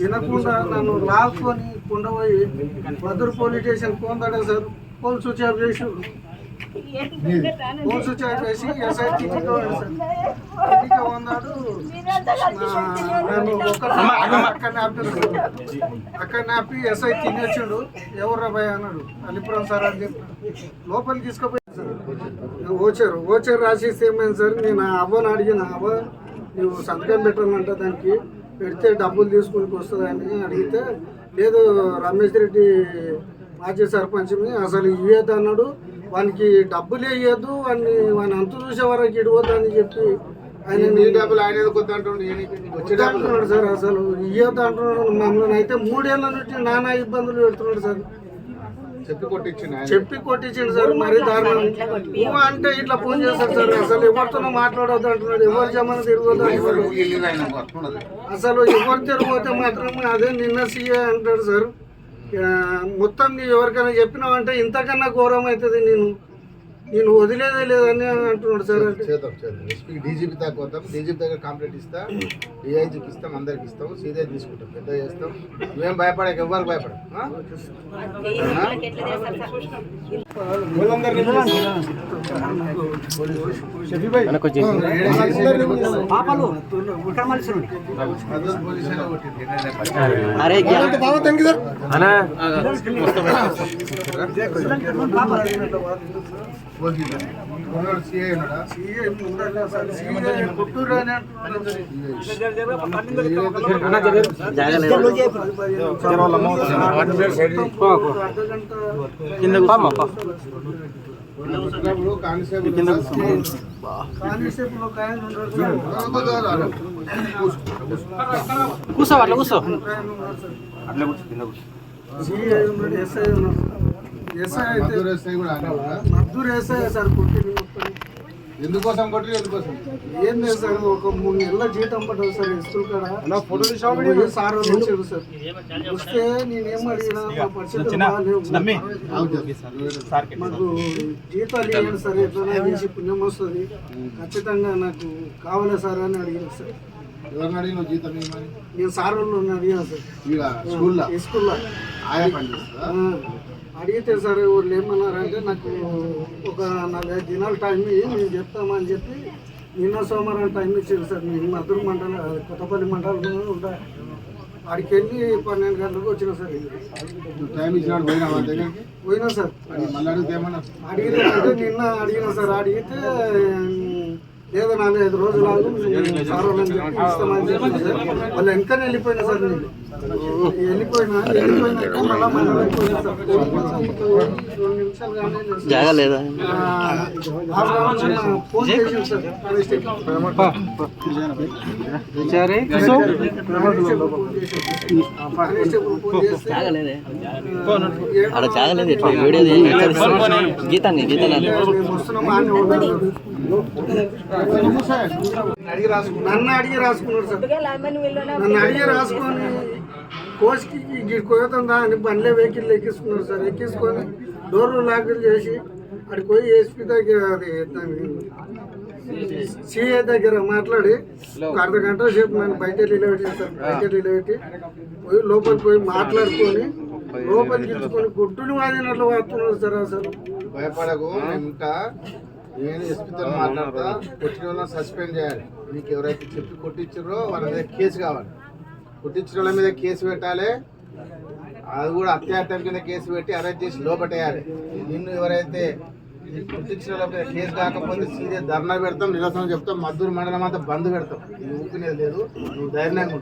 వినకుండా నన్ను లాక్కొని కుండపోయి మధుర పోలీస్ స్టేషన్ కొందాడే సార్. పోలీసు వచ్చారు చేసి పోలీసు వచ్చారు చేసి ఎస్ఐ టికెట్ సార్. ఉన్నాడు నన్ను ఒక్క అక్కడ ఆపారు అక్కడ ఆపి ఎస్ఐ తినేచ్చాడు ఎవరు భయ అన్నాడు. అలిపురం సార్ అని చెప్పి లోపలికి తీసుకుపోయాను సార్. ఓచారు ఓచారు రాసేస్తే ఏమైంది సార్? నేను అవ్వని అడిగిన అవ్వ నువ్వు సంతకం పెట్టాలంట దానికి. పెడితే డబ్బులు తీసుకుని వస్తుందని అడిగితే లేదు రమేష్ రెడ్డి మాజీ సర్పంచ్ని అసలు ఇవ్వద్దు అన్నాడు. వానికి డబ్బులే ఇవ్వద్దు వాడిని వాని అంతు చూసే వరకు ఇడవద్దు అని చెప్పి ఆయన నీ డబ్బులు ఆయన వచ్చే అంటున్నాడు సార్ అసలు. ఇవ్వద్దు అంటున్నాడు. మమ్మల్ని అయితే మూడేళ్ళ నుంచి నానా ఇబ్బందులు పెడుతున్నాడు సార్. చెప్పి కొట్టించిన చెప్పి కొట్టించిండు సార్ మరి దారుణం. నువ్వు అంటే ఇట్లా ఫోన్ చేస్తారు సార్ అసలు ఎవరితోనో మాట్లాడవద్దు అంటున్నాడు ఎవరు జమాన తిరగొద్దు అసలు ఎవరు తిరిగిపోతే మాత్రం అదే నిన్న సీఏ అంటాడు సార్. మొత్తం నీవు ఎవరికైనా చెప్పినావంటే ఇంతకన్నా ఘోరం అవుతుంది నేను నేను వదిలేదే లేదని అంటున్నాడు సార్ అంటే. చేద్దాం చేద్దాం. ఎస్పీకి డీజీపీ దాకా పోతాం డీజీపీ దగ్గర కంప్లైంట్ ఇస్తా. డిఐజీకి ఇస్తాం అందరికి ఇస్తాం. సీదే తీసుకుంటాం. పెద్ద చేస్తాం. నువ్వేం భయపడక ఎవరికి భయపడ గుంటూరు అని అంటున్నాడు సార్. జాగలేదు వచ్చినప్పుడు ఉన్నాడు సార్. కూర్చో అట్లా కూర్చో. సీఏ ఉన్నాడు ఎస్ఐ ఎస్ఐ అయితే మద్దూరు ఎస్ఐ కూడా ఆయన ఉన్నాడా? మద్దూరు ఎస్ఐ సార్ మొత్తం ఎందుకోసం కొట్టి ఎందుకోసం? ఏం లేదు సార్ ఒక మూడు నెలల జీతం పడ్డది సార్ స్కూల్ కాడ. ఫోటో సార్ వాళ్ళు వచ్చారు సార్. వస్తే నేనేం అడిగినా. మాకు జీతాలు ఇవ్వండి సార్ ఎట్లైనా చేసి పుణ్యం వస్తుంది. ఖచ్చితంగా నాకు కావాలి సార్ అని అడిగాను సార్. నేను సార్ వాళ్ళు అడిగాను సార్. స్కూల్లో? స్కూల్లో. ఆయా పని అడిగితే సార్ వాళ్ళు ఏమన్నారంటే నాకు ఒక నలభై దినాలు టైం మేము చెప్తామని చెప్పి నిన్న సోమవారం టైం ఇచ్చారు సార్. నేను మధుర మండల కొత్తపల్లి మండలంలో ఉంటా. ఆడికి వెళ్ళి పన్నెండు గంటలకు వచ్చిన సార్ టైం ఇచ్చినాడు పోయినా పోయినా సార్. అడిగితే నిన్న అడిగిన సార్. అడిగితే లేదా నాలుగు ఐదు రోజులు వాళ్ళు వెనకనే వెళ్ళిపోయినా సార్ నేను. వెళ్ళిపోయినా వెళ్ళిపోయినాక మళ్ళీ మళ్ళీ వెళ్ళిపోయినా సార్. రెండు నిమిషాలు కానీ ఫోన్ అక్కడ ఎట్లా వీడియో? గీతాన్ని గీతాన్ని వస్తున్నాం. అడిగి నన్ను అడిగి రాసుకున్నాడు సార్ నన్ను అడిగి రాసుకొని కోచ్కి గిడి కోతుందా అని బండ్లే వెహికల్ ఎక్కించుకున్నారు సార్ ఎక్కించుకొని డోర్లు లాకులు చేసి అక్కడికి పోయి ఎస్పీ దగ్గర అది సిఏ దగ్గర మాట్లాడి ఒక అర్ధ గంట సేపు నన్ను బయట నిలబెట్టి సార్ బయట నిలబెట్టి పోయి లోపలికి పోయి మాట్లాడుకొని లోపలికి ఇచ్చుకొని గుడ్డుని వాదినట్లు వాడుతున్నారు సార్ అసలు భయపడకు ఇంకా నేను ఎస్పీతో మాట్లాడతా. కొట్టిన వాళ్ళని సస్పెండ్ చేయాలి. నీకు ఎవరైతే చెప్పి కొట్టించారో వాళ్ళ మీద కేసు కావాలి. కొట్టించిన వాళ్ళ మీద కేసు పెట్టాలి. అది కూడా అత్యాచారం కింద కేసు పెట్టి అరెస్ట్ చేసి లోపటేయాలి. నిన్ను ఎవరైతే కేసు కాకపోతే సీరియస్ ధర్నా పెడతాం నిరసన చెప్తాం మద్దూరు మండలం అంతా బంద్ పెడతాం. ఇది ఊపినేది లేదు నువ్వు ధైర్యంగా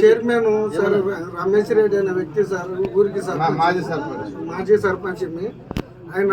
చైర్మన్ సార్ రమేష్ రెడ్డి అనే వ్యక్తి సార్ ఊరికి సార్ మాజీ సర్పంచ్. మాజీ సర్పంచ్ ఆయన